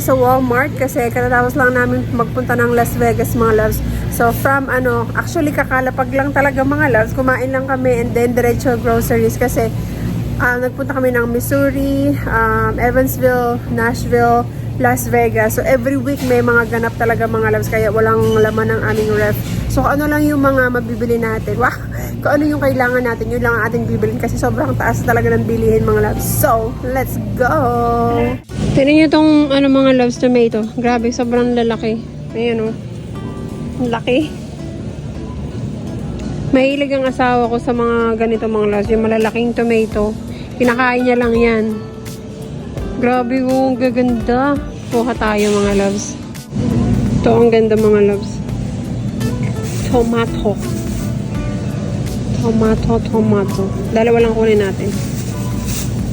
ngayon sa Walmart kasi katatapos lang namin magpunta ng Las Vegas mga loves. So from ano, actually kakalapag lang talaga mga loves. Kumain lang kami and then diretso groceries kasi ah, nagpunta kami ng Missouri, um, Evansville, Nashville, Las Vegas. So every week may mga ganap talaga mga loves kaya walang laman ng aming ref. So ano lang yung mga mabibili natin. Wow! Kung ano yung kailangan natin, yun lang ang ating bibilin kasi sobrang taas talaga ng bilihin mga loves. So, let's go! Tignan niyo itong ano, mga loves tomato. Grabe, sobrang lalaki. Ayan o. Laki. Mahilig ang asawa ko sa mga ganito mga loves. Yung malalaking tomato. Pinakain niya lang yan. Grabe oh, gaganda. Kuha tayo mga loves. Ito ang ganda mga loves. Tomato. Tomato, tomato. Dalawa lang kunin natin.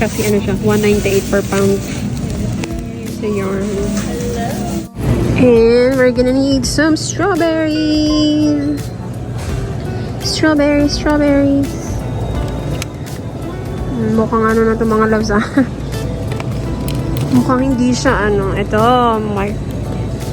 Kasi ano siya, 198 per pound. So yarn. And we're gonna need some strawberries. Strawberries, strawberries. Mukhang ano na to mga loves ah. Mukhang hindi siya ano. Ito, may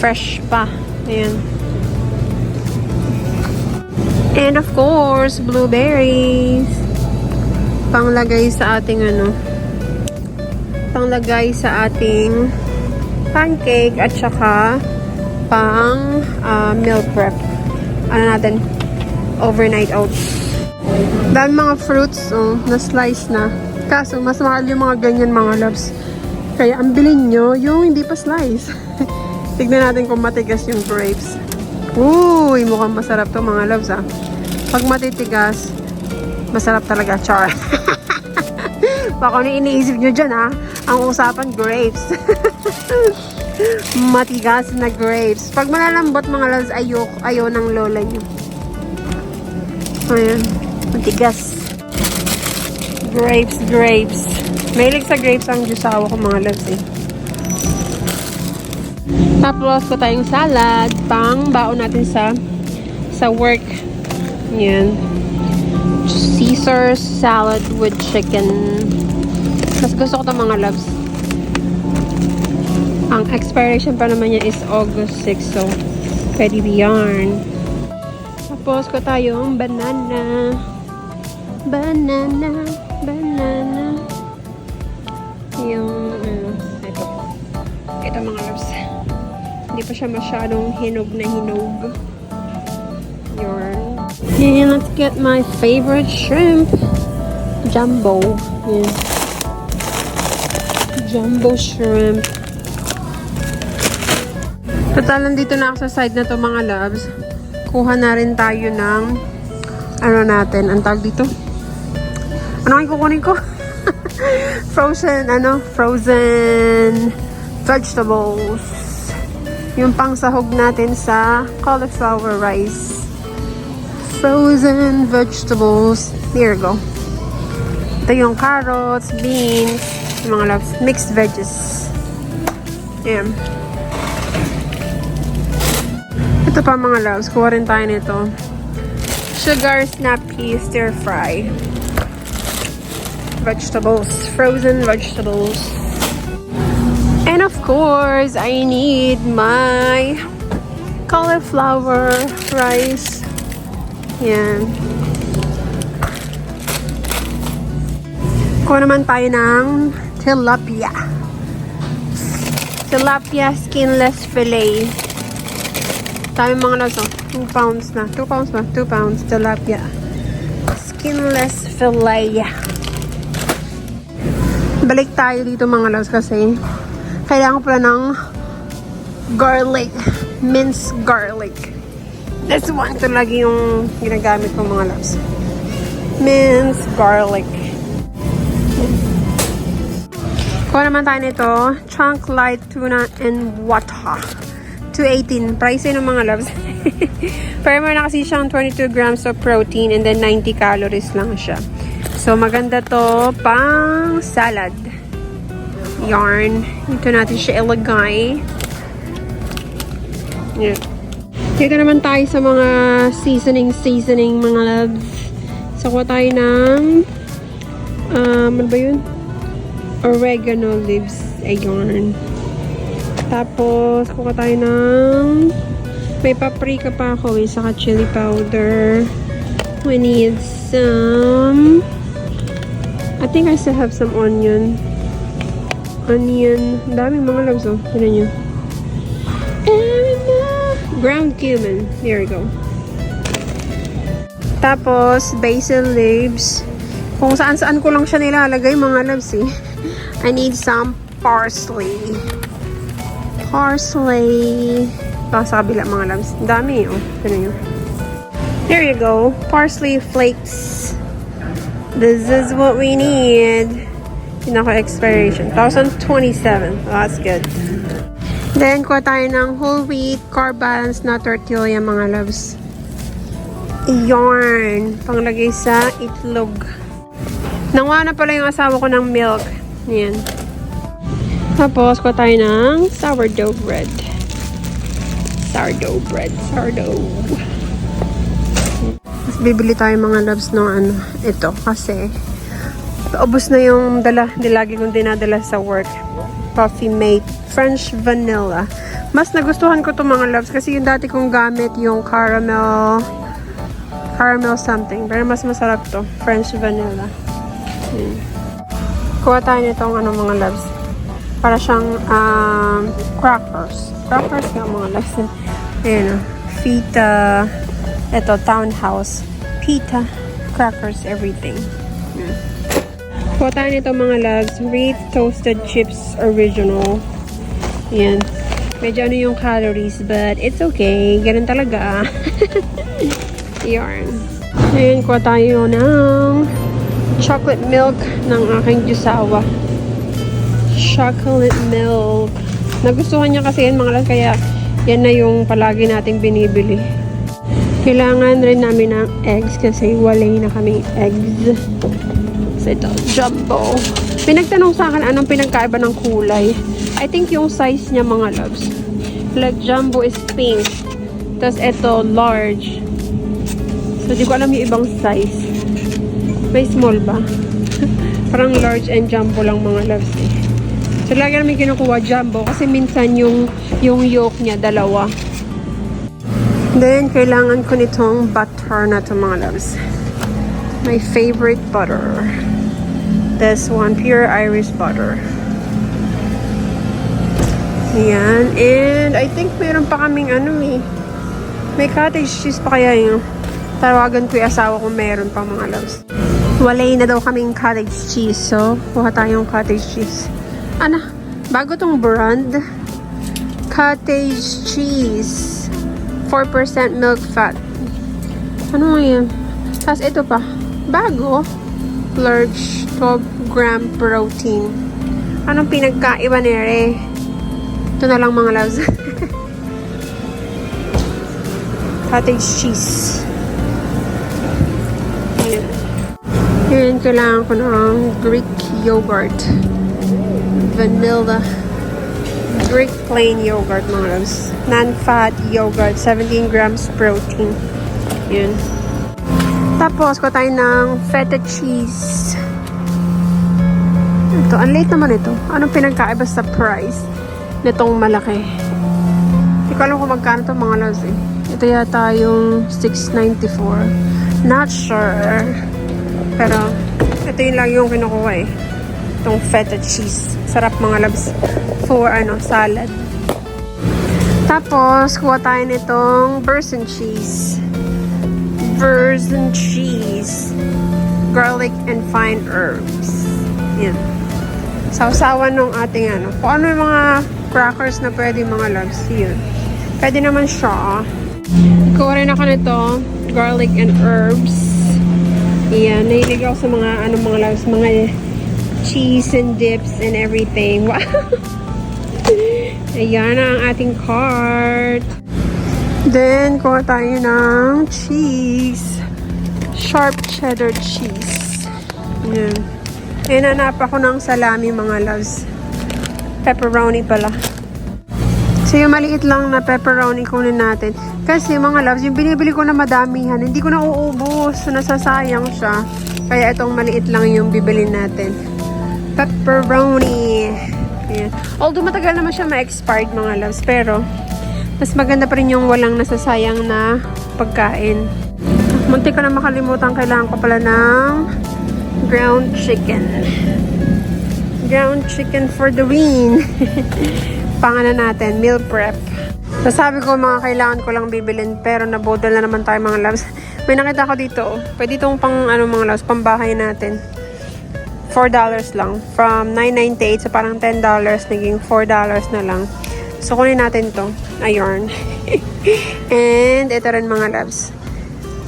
fresh pa. Ayan. And of course, blueberries. Panglagay sa ating ano. Panglagay sa ating pancake at saka pang ah, meal prep. Ano natin? Overnight oats. Dahil mga fruits, oh, na-slice na. Kaso, mas mahal yung mga ganyan mga loves. Kaya ang bilhin nyo, yung hindi pa slice. Tignan natin kung matigas yung grapes. Uy, mukhang masarap to mga loves ah. Pag matitigas, masarap talaga. Char. Baka ano iniisip nyo dyan ha. Ang usapan, grapes. Matigas na grapes. Pag malalambot mga loves, ayaw, ayaw ng lola nyo. Ayan. Matigas. Grapes, grapes. Mahilig sa grapes ang jusawa ko mga loves eh. Tapos ko tayong salad, pang baon natin sa sa work. Yan. Caesar salad with chicken. Mas gusto ko to mga loves. Ang expiration pa naman niya is August 6, so pwede beyond. Tapos ko tayong banana. Banana, banana. Yung, ano, ito. Ito mga loves. Hindi pa siya masyadong hinog na hinog. Yarn. And let's get my favorite shrimp. Jumbo. Yan. Jumbo shrimp. Total, nandito na ako sa side na to mga loves. Kuha na rin tayo ng ano natin, ang tawag dito? Ano ang kukunin ko? frozen, ano? Frozen vegetables. Yung pangsahog natin sa cauliflower rice. Frozen vegetables. Here you go. Ito yung carrots, beans, mga loves, mixed veggies. Ayan. Ito pa mga loves, kuha rin tayo nito. Sugar snap pea stir fry. Vegetables, frozen vegetables. And of course, I need my cauliflower rice. Yan. Kuha naman tayo ng tilapia. Tilapia skinless fillet. Dami mga laso. 2 pounds na. 2 pounds na. 2 pounds tilapia. Skinless fillet. Balik tayo dito mga loves kasi kailangan ko pala ng garlic. Minced garlic. This one ito lagi yung ginagamit ko mga loves. Minced garlic. Kuha naman tayo nito. Chunk light tuna and water. 218. Price ng mga loves. Pero meron na kasi siyang 22 grams of protein and then 90 calories lang siya. So, maganda to pang salad. Yarn. Dito natin siya ilagay. Yan. Dito naman tayo sa mga seasoning, seasoning mga loves. So, kuha tayo ng um, ano ba yun? Oregano leaves. Ayun. Tapos, kuha tayo ng may paprika pa ako eh, saka chili powder. We need some I think I still have some onion. Onion. Daming mga loves oh. Tignan nyo. Ground cumin. There we go. Tapos, basil leaves. Kung saan-saan ko lang siya nilalagay mga loves eh. I need some parsley. Parsley. Baka sa kabila mga loves. Dami oh. Tignan nyo. There you go. Parsley flakes. This is what we need. Pinaka-expiration. 2027. That's good. Then, kuha tayo ng whole wheat, carb balance na tortilla, mga loves. Yarn. Panglagay sa itlog. Nanguha na pala yung asawa ko ng milk. Yan. Tapos, kuha tayo ng sourdough bread. Sourdough bread. Sourdough. Mas bibili tayo mga loves ng ano, ito. Kasi, ubos na yung dala, di lagi kong dinadala sa work. Coffee Mate French Vanilla. Mas nagustuhan ko to mga loves kasi yung dati kong gamit yung caramel caramel something. Pero mas masarap to. French Vanilla. Yun. Kuha tayo nitong ano mga loves. Para siyang um, crackers. Crackers nga mga loves. Ayan o. Fita. Ito, townhouse. Pita. Crackers, everything. Kuha tayo nito mga loves. Reed Toasted Chips Original. Yan. Medyo ano yung calories, but it's okay. Ganun talaga. Yarn. Ngayon, kuha tayo ng chocolate milk ng aking jusawa. Chocolate milk. Nagustuhan niya kasi yan mga loves, kaya yan na yung palagi nating binibili. Kailangan rin namin ng eggs kasi walay na kaming eggs. Ito, jumbo. Pinagtanong sa akin anong pinagkaiba ng kulay. I think yung size niya mga loves. Like jumbo is pink. Tapos ito, large. So di ko alam yung ibang size. May small ba? Parang large and jumbo lang mga loves eh. So lagi namin kinukuha jumbo kasi minsan yung, yung yolk niya dalawa. Then, kailangan ko nitong butter na to mga loves. My favorite butter. This one, pure Irish butter. Yan. And I think meron pa kaming ano eh. May cottage cheese pa kaya yun. Tawagan ko yung asawa ko meron pa mga loves. Walay na daw kaming cottage cheese. So, kuha tayong cottage cheese. Ano? Bago tong brand. Cottage cheese. 4% milk fat. Ano nga yan? Tapos ito pa. Bago. Large 12 gram protein. Anong pinagkaiba nere? Ito na lang mga loves. Cottage cheese. Ayan. Ayan, kailangan ko ng Greek yogurt. Vanilla. Greek plain yogurt, mga loves. Non-fat yogurt, 17 grams protein. Yun. Tapos, ko tayo ng feta cheese. Ito, ang late naman ito. Anong pinagkaiba sa price nitong malaki? Hindi ko alam kung magkano ito mga loves eh. Ito yata yung 6.94. Not sure. Pero, ito yung lagi yung kinukuha eh. Itong feta cheese. Sarap mga loves for ano, salad. Tapos, kuha tayo nitong Burson cheese. Burson cheese. Garlic and fine herbs. Yan. Sausawan ng ating ano. Kung ano yung mga crackers na pwede mga loves. Yun. Pwede naman siya. Kuha rin ako nito. Garlic and herbs. Yan. Nahilig ako sa mga ano mga loves. Mga cheese and dips and everything. Wow! Ayan na ang ating cart. Then, kuha tayo ng cheese. Sharp cheddar cheese. Ayan. Ayan, nanap ako ng salami mga loves. Pepperoni pala. So, yung maliit lang na pepperoni kunin natin. Kasi mga loves, yung binibili ko na madamihan, hindi ko na uubos. Nasasayang siya. Kaya itong maliit lang yung bibili natin. Pepperoni. Ayan. Although matagal naman siya ma-expired mga loves, pero mas maganda pa rin yung walang nasasayang na pagkain. Munti ko na makalimutan, kailangan ko pala ng ground chicken. Ground chicken for the win. Pangalan natin, meal prep. So sabi ko mga kailangan ko lang bibilin pero nabodol na naman tayo mga loves. May nakita ko dito. oh. Pwede itong pang ano mga loves, pambahay natin. $4 lang. From 9.98 so parang $10 naging $4 na lang. So kunin natin to. Ayun. And ito rin mga loves.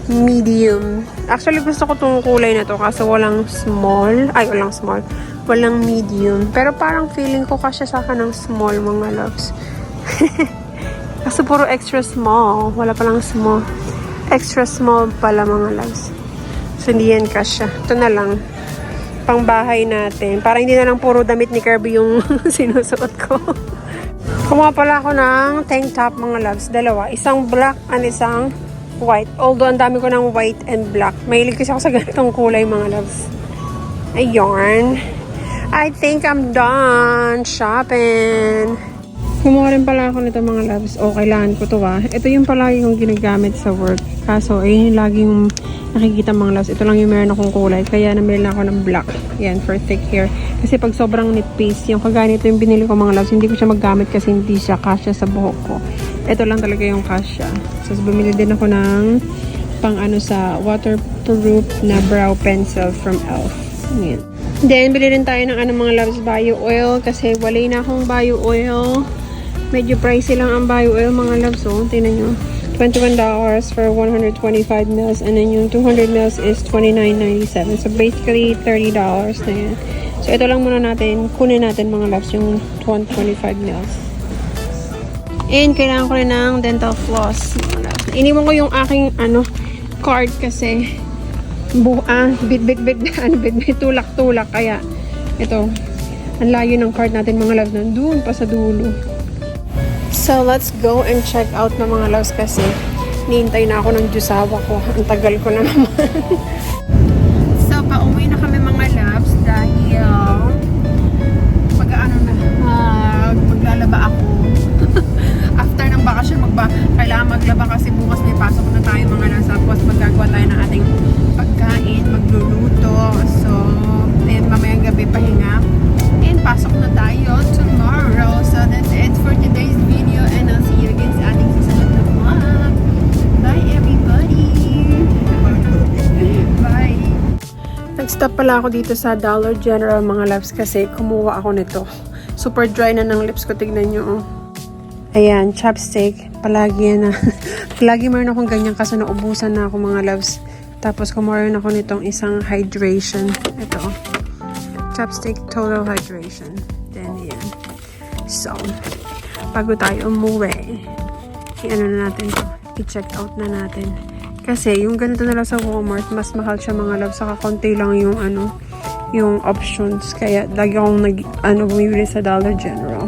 Medium. Actually gusto ko tong kulay na to kaso walang small. Ay, walang small. Walang medium. Pero parang feeling ko kasya sa akin ng small mga loves. Kasi puro extra small. Wala palang small. Extra small pala mga loves. So, hindi yan kasya. Ito na lang. Pang bahay natin. Para hindi na lang puro damit ni Kirby yung sinusuot ko. Kumuha pala ako ng tank top mga loves. Dalawa. Isang black and isang white. Although, ang dami ko ng white and black. Mahilig kasi ako sa ganitong kulay mga loves. Ayun. I think I'm done shopping. Kumuha rin pala ako nito mga loves. O, kailangan ko to ah. Ito yung palagi kong ginagamit sa work. Kaso, ayun yung laging nakikita mga loves. Ito lang yung meron akong kulay. Kaya namili na ako ng black. Yan, for thick hair. Kasi pag sobrang nitpiece, yung kagaya nito yung binili ko mga loves, hindi ko siya maggamit kasi hindi siya kasya sa buhok ko. Ito lang talaga yung kasya. So, bumili din ako ng pang ano sa waterproof na brow pencil from e.l.f. Yan. Then, bili rin tayo ng ano mga loves bio oil kasi wala na akong bio oil. Medyo pricey lang ang bio oil mga loves. So, tingnan nyo. $21 for 125 mils and then yung 200 mils is $29.97. So, basically, $30 na yan. So, ito lang muna natin. Kunin natin mga loves yung 125 mils. And kailangan ko rin ng dental floss. Iniwan ko yung aking ano card kasi bu ah, bit bit bit ano bit bit tulak tulak kaya ito ang layo ng card natin mga loves nandun pa sa dulo. So let's go and check out ng mga loves kasi nihintay na ako ng jusawa ko. Ang tagal ko na naman. Nag-stop pala ako dito sa Dollar General mga loves kasi kumuha ako nito. Super dry na ng lips ko. Tignan nyo. Oh. Ayan, chapstick. Palagi yan na. Palagi meron akong ganyan kasi naubusan na ako mga loves. Tapos kumuha rin ako nitong isang hydration. Ito. oh. Chapstick Total Hydration. Then, yan. So, bago tayo umuwi, i-ano na natin to. I-check out na natin. Kasi, yung ganito na lang sa Walmart, mas mahal siya mga loves. Saka konti lang yung ano, yung options. Kaya, lagi akong nag, ano, bumibili sa Dollar General.